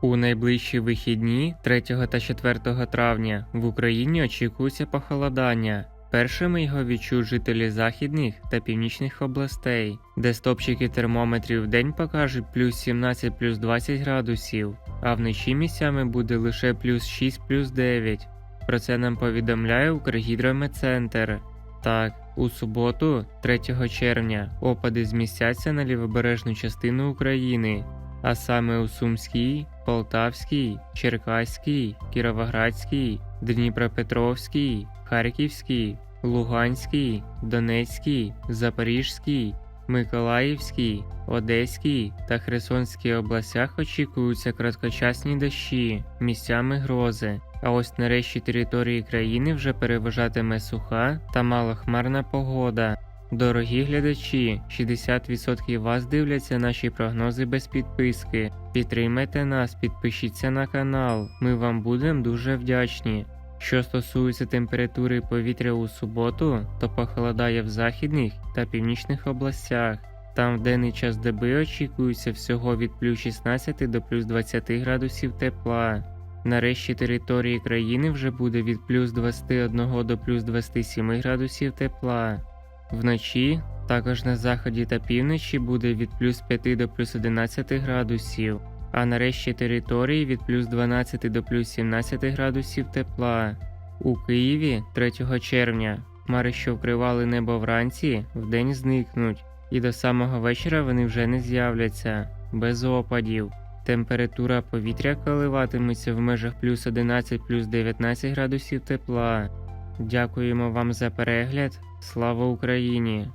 У найближчі вихідні 3 та 4 травня в Україні очікується похолодання. Першими його відчують жителі західних та північних областей, де стопчики термометрів в день покажуть плюс 17 плюс 20 градусів, а вночі місцями буде лише плюс 6 плюс 9. Про це нам повідомляє Укргідрометцентр. Так, у суботу, 3 червня, опади змістяться на лівобережну частину України, а саме у Сумській, Полтавській, Черкаській, Кіровоградській, Дніпропетровській, Харківській, Луганській, Донецькій, Запорізькій, Миколаївській, Одеській та Херсонській областях очікуються короткочасні дощі, місцями грози. А ось на решті території країни вже переважатиме суха та малохмарна погода. Дорогі глядачі, 60% вас дивляться наші прогнози без підписки. Підтримайте нас, підпишіться на канал. Ми вам будемо дуже вдячні. Що стосується температури повітря у суботу, то похолодає в західних та північних областях. Там в денний час доби очікується всього від плюс 16 до плюс 20 градусів тепла. Нарешті території країни вже буде від плюс 21 до плюс 27 градусів тепла. Вночі також на заході та півночі буде від плюс 5 до плюс 11 градусів, а нарешті території від плюс 12 до плюс 17 градусів тепла. У Києві 3 червня хмари, що вкривали небо вранці, вдень зникнуть, і до самого вечора вони вже не з'являться без опадів. Температура повітря коливатиметься в межах плюс 11 плюс 19 градусів тепла. Дякуємо вам за перегляд. Слава Україні!